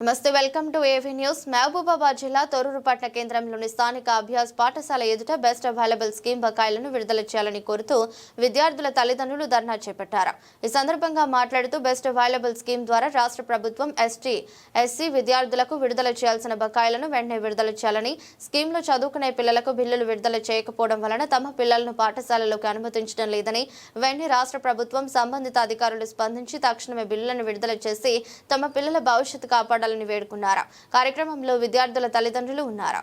నమస్తే welcome to AV news Mahabubabad జిల్లా తొరూరుపట్న కేంద్రంలోని స్థానిక అభ్యాస్ పాఠశాల ఎదుట బెస్ట్ అవైలబుల్ స్కీమ్ బకాయిలను విడుదల చేయాలని కోరుతూ విద్యార్థుల తల్లిదండ్రులు ధర్నా చేపట్టారు. ఈ సందర్భంగా మాట్లాడుతూ బెస్ట్ అవైలబుల్ స్కీమ్ ద్వారా రాష్ట్ర ప్రభుత్వం ఎస్టీ ఎస్సీ విద్యార్థులకు విడుదల చేయాల్సిన బకాయిలను వెంటనే విడుదల చేయాలని స్కీమ్లో చదువుకునే పిల్లలకు బిల్లులు విడుదల చేయకపోవడం వలన తమ పిల్లలను పాఠశాలలోకి అనుమతించడం లేదని వెంటనే రాష్ట్ర ప్రభుత్వం సంబంధిత అధికారులు స్పందించి తక్షణమే బిల్లులను విడుదల చేసి తమ పిల్లల భవిష్యత్తు కాపాడాలి కాపాడాలని వేడుకున్నారు? కార్యక్రమంలో విద్యార్థుల తల్లిదండ్రులు ఉన్నారు?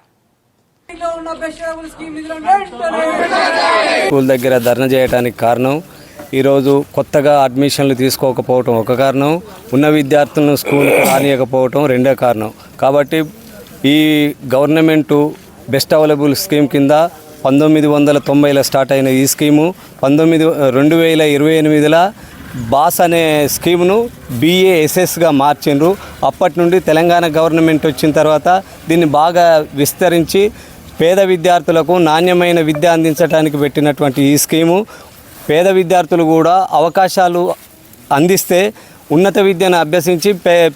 స్కూల్ దగ్గర ధర్నా చేయడానికి కారణం ఈరోజు కొత్తగా అడ్మిషన్లు తీసుకోకపోవటం ఒక కారణం ఉన్న విద్యార్థులను స్కూల్కి రానియకపోవటం రెండో కారణం. కాబట్టి ఈ గవర్నమెంటు బెస్ట్ అవైలబుల్ స్కీమ్ కింద పంతొమ్మిది వందల తొంభైలో స్టార్ట్ అయిన ఈ స్కీము పంతొమ్మిది రెండు వేల ఇరవై ఎనిమిదిలో బాస్ అనే స్కీమ్ను బీఏఎస్ఎస్గా మార్చిండ్రు. అప్పటి నుండి తెలంగాణ గవర్నమెంట్ వచ్చిన తర్వాత దీన్ని బాగా విస్తరించి పేద విద్యార్థులకు నాణ్యమైన విద్య అందించడానికి పెట్టినటువంటి ఈ స్కీము. పేద విద్యార్థులు కూడా అవకాశాలు అందిస్తే ఉన్నత విద్యను అభ్యసించి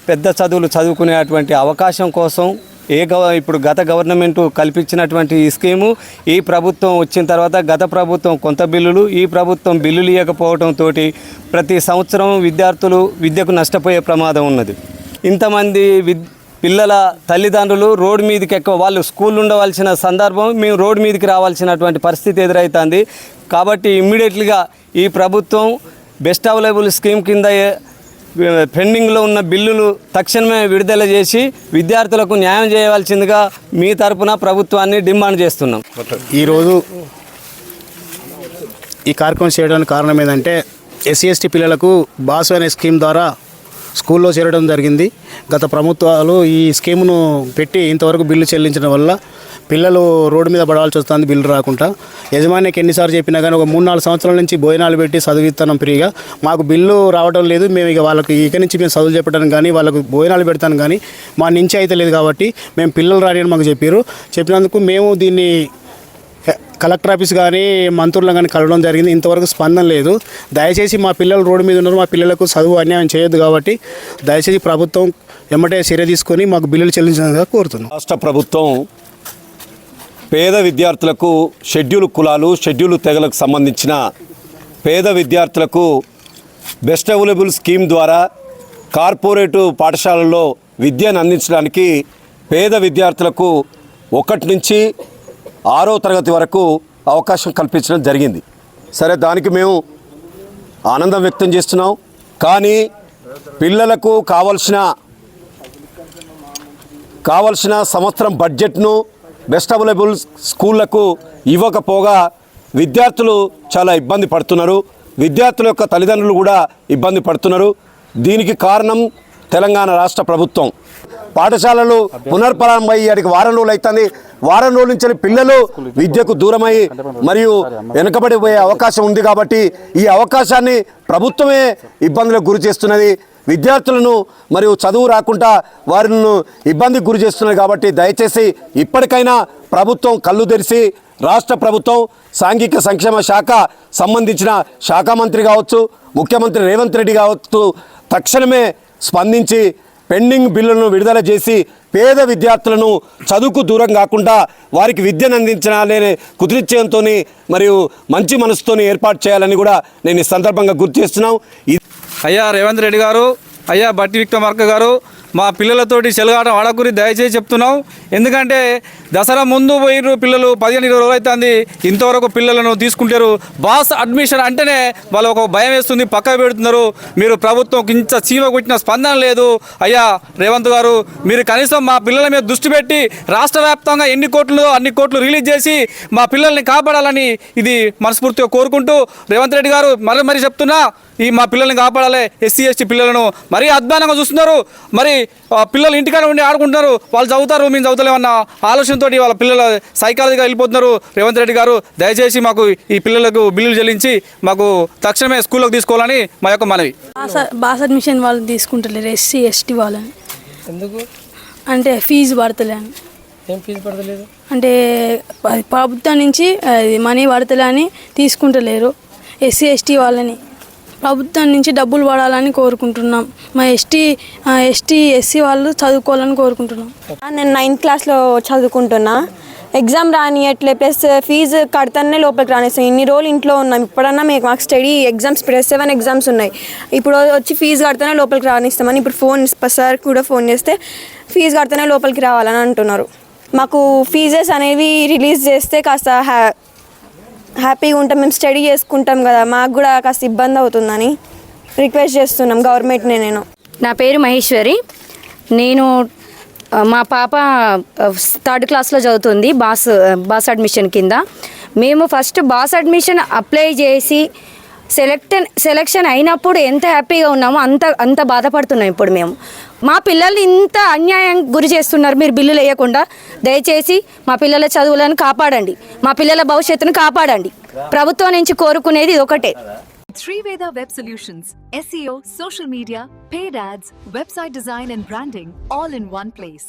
పెద్ద చదువులు చదువుకునేటువంటి అవకాశం కోసం ఏ గవ ఇప్పుడు గత గవర్నమెంట్ కల్పించినటువంటి ఈ స్కీము ఈ ప్రభుత్వం వచ్చిన తర్వాత గత ప్రభుత్వం కొంత బిల్లులు ఈ ప్రభుత్వం బిల్లులు ఇవ్వకపోవడంతో ప్రతి సంవత్సరం విద్యార్థులు విద్యకు నష్టపోయే ప్రమాదం ఉన్నది. ఇంతమంది విద్ పిల్లల తల్లిదండ్రులు రోడ్డు మీదకి ఎక్కువ వాళ్ళు స్కూల్ ఉండవలసిన సందర్భం మేము రోడ్డు మీదకి రావాల్సినటువంటి పరిస్థితి ఎదురవుతుంది కాబట్టి ఇమ్మీడియట్లీగా ఈ ప్రభుత్వం బెస్ట్ అవైలబుల్ స్కీమ్ కింద పెండింగ్లో ఉన్న బిల్లులు తక్షణమే విడుదల చేసి విద్యార్థులకు న్యాయం చేయవలసిందిగా మీ తరపున ప్రభుత్వాన్ని డిమాండ్ చేస్తున్నాం. ఈరోజు ఈ కార్యక్రమం చేయడానికి కారణం ఏంటంటే ఎస్సీ ఎస్టీ పిల్లలకు బాసు అనే స్కీమ్ ద్వారా స్కూల్లో చేరడం జరిగింది. గత ప్రభుత్వాలు ఈ స్కీమ్ను పెట్టి ఇంతవరకు బిల్లు చెల్లించడం వల్ల పిల్లలు రోడ్డు మీద పడాల్సి వస్తుంది బిల్లు రాకుండా. యజమానికి ఎన్నిసార్లు చెప్పినా కానీ ఒక మూడు నాలుగు సంవత్సరాల నుంచి భోజనాలు పెట్టి చదివిస్తున్నాం ఫ్రీగా. మాకు బిల్లు రావడం లేదు మేము ఇక వాళ్ళకి ఇక నుంచి మేము చదువు చెప్పడానికి కానీ వాళ్ళకు భోజనాలు పెడతాను కానీ మా నుంచి అయితే లేదు కాబట్టి మేము పిల్లలు రాని అని మాకు చెప్పారు చెప్పినందుకు మేము దీన్ని కలెక్టర్ ఆఫీస్ కానీ మంత్రులను కానీ కలవడం జరిగింది. ఇంతవరకు స్పందన లేదు. దయచేసి మా పిల్లలు రోడ్డు మీద ఉన్నారు మా పిల్లలకు చదువు అన్యాయం చేయొద్దు కాబట్టి దయచేసి ప్రభుత్వం ఎమ్మటే చర్య తీసుకొని మాకు బిల్లులు చెల్లించడానికి కోరుతున్నాం. రాష్ట్ర ప్రభుత్వం పేద విద్యార్థులకు షెడ్యూల్ కులాలు షెడ్యూల్ తెగలకు సంబంధించిన పేద విద్యార్థులకు బెస్ట్ అవైలబుల్ స్కీమ్ ద్వారా కార్పొరేటు పాఠశాలల్లో విద్యను అందించడానికి పేద విద్యార్థులకు ఒకటి నుంచి ఆరో తరగతి వరకు అవకాశం కల్పించడం జరిగింది. సరే దానికి మేము ఆనందం వ్యక్తం చేస్తున్నాం. కానీ పిల్లలకు కావలసిన కావలసిన సంవత్సరం బడ్జెట్ను బెస్ట్ అవైలబుల్ స్కూళ్ళకు ఇవ్వకపోగా విద్యార్థులు చాలా ఇబ్బంది పడుతున్నారు. విద్యార్థుల యొక్క తల్లిదండ్రులు కూడా ఇబ్బంది పడుతున్నారు. దీనికి కారణం తెలంగాణ రాష్ట్ర ప్రభుత్వం. పాఠశాలలు పునర్ప్రారంభం అయ్యేటికి వారం రోజులు అవుతుంది వారం రోజుల నుంచి పిల్లలు విద్యకు దూరమై మరియు వెనుకబడిపోయే అవకాశం ఉంది కాబట్టి ఈ అవకాశాన్ని ప్రభుత్వమే ఇబ్బందులకు గురి చేస్తున్నది. విద్యార్థులను మరియు చదువు రాకుండా వారిని ఇబ్బందికి గురి చేస్తున్నారు కాబట్టి దయచేసి ఇప్పటికైనా ప్రభుత్వం కళ్ళు తెరిచి రాష్ట్ర ప్రభుత్వం సాంఘిక సంక్షేమ శాఖ సంబంధించిన శాఖ మంత్రి కావచ్చు ముఖ్యమంత్రి రేవంత్ రెడ్డి కావచ్చు తక్షణమే స్పందించి పెండింగ్ బిల్లులను విడుదల చేసి పేద విద్యార్థులను చదువుకు దూరం కాకుండా వారికి విద్యను అందించాలనే కుదిరిచ్చేయంతో మరియు మంచి మనసుతో ఏర్పాటు చేయాలని కూడా నేను ఈ సందర్భంగా గుర్తు చేస్తున్నాం. అయ్యా రేవంత్ రెడ్డి గారు అయ్యా బట్టి విక్రమార్క గారు మా పిల్లలతోటి చెలగాటం ఆడకూరి దయచేసి చెప్తున్నాం ఎందుకంటే దసరా ముందు పోయిర్రు పిల్లలు పదిహేను ఇరవై రోజులు అవుతుంది ఇంతవరకు పిల్లలను తీసుకుంటారు. బాస్ అడ్మిషన్ అంటేనే వాళ్ళు ఒక భయం వేస్తుంది పక్క పెడుతున్నారు. మీరు ప్రభుత్వం ఇంత చీమ కొట్టిన స్పందన లేదు. అయ్యా రేవంత్ గారు మీరు కనీసం మా పిల్లల మీద దృష్టి పెట్టి రాష్ట్ర వ్యాప్తంగా ఎన్ని కోట్లు అన్ని కోట్లు రిలీజ్ చేసి మా పిల్లల్ని కాపాడాలని ఇది మనస్ఫూర్తిగా కోరుకుంటూ రేవంత్ రెడ్డి గారు మరీ మరీ చెప్తున్నా ఈ మా పిల్లల్ని కాపాడాలి. ఎస్సీ ఎస్టీ పిల్లలను మరీ అధ్వానంగా చూస్తున్నారు. మరి పిల్లలు ఇంటికాడ ఉండి ఆడుకుంటున్నారు. వాళ్ళు చదువుతారు మేము చదువుతలేమన్న ఆలోచనతో వాళ్ళ పిల్లల సైకాలజీగా వెళ్ళిపోతున్నారు. రేవంత్ రెడ్డి గారు దయచేసి మాకు ఈ పిల్లలకు బిల్లులు చెల్లించి మాకు తక్షణమే స్కూల్లోకి తీసుకోవాలని మా యొక్క మనవి. బాస్ బాస్ అడ్మిషన్ వాళ్ళని తీసుకుంటలేరు ఎస్సీ ఎస్టీ వాళ్ళని. ఎందుకు? అంటే ఫీజు పడతలే అని ఏం ఫీజు పడతలేదు? అంటే ప్రభుత్వం నుంచి అది మనీ పడతలని తీసుకుంటలేరు ఎస్సీ ఎస్టీ వాళ్ళని. ప్రభుత్వం నుంచి డబ్బులు పడాలని కోరుకుంటున్నాం. మా ఎస్టీ ఎస్టీ ఎస్సీ వాళ్ళు చదువుకోవాలని కోరుకుంటున్నాం. నేను నైన్త్ క్లాస్లో చదువుకుంటున్నా. ఎగ్జామ్ రానియట్లే ప్లస్ ఫీజు కడతానే లోపలికి రానిస్తాం. ఇన్ని రోజులు ఇంట్లో ఉన్నాం. ఇప్పుడన్నా మీకు మాకు స్టడీ ఎగ్జామ్స్ ఇప్పుడు సెవెన్ ఎగ్జామ్స్ ఉన్నాయి. ఇప్పుడు వచ్చి ఫీజు కడితేనే లోపలికి రానిస్తామని ఇప్పుడు ఫోన్ సార్ కూడా ఫోన్ చేస్తే ఫీజు కడితేనే లోపలికి రావాలని అంటున్నారు. మాకు ఫీజెస్ అనేవి రిలీజ్ చేస్తే కాస్త హ్యా హ్యాపీగా ఉంటాం మేము స్టడీ చేసుకుంటాం కదా మాకు కూడా కాస్త ఇబ్బంది అవుతుందని రిక్వెస్ట్ చేస్తున్నాం గవర్నమెంట్ని నేను. నా పేరు మహేశ్వరి. నేను మా పాప థర్డ్ క్లాస్లో చదువుతుంది బాస్ బాస్ అడ్మిషన్ కింద. మేము ఫస్ట్ బాస్ అడ్మిషన్ అప్లై చేసి సెలెక్ట్ సెలెక్షన్ అయినప్పుడు ఎంత హ్యాపీగా ఉన్నామో అంత అంత బాధపడుతున్నాం ఇప్పుడు మేము. మా పిల్లల్ని ఇంత అన్యాయం గురి చేస్తున్నారు మీరు బిల్లులు వేయకుండా దయచేసి మా పిల్లల చదువులను కాపాడండి. మా పిల్లల భవిష్యత్తును కాపాడండి. ప్రభుత్వం నుంచి కోరుకునేది ఇది ఒకటే Sriveda web solutions SEO social media paid ads website design and branding all in one place.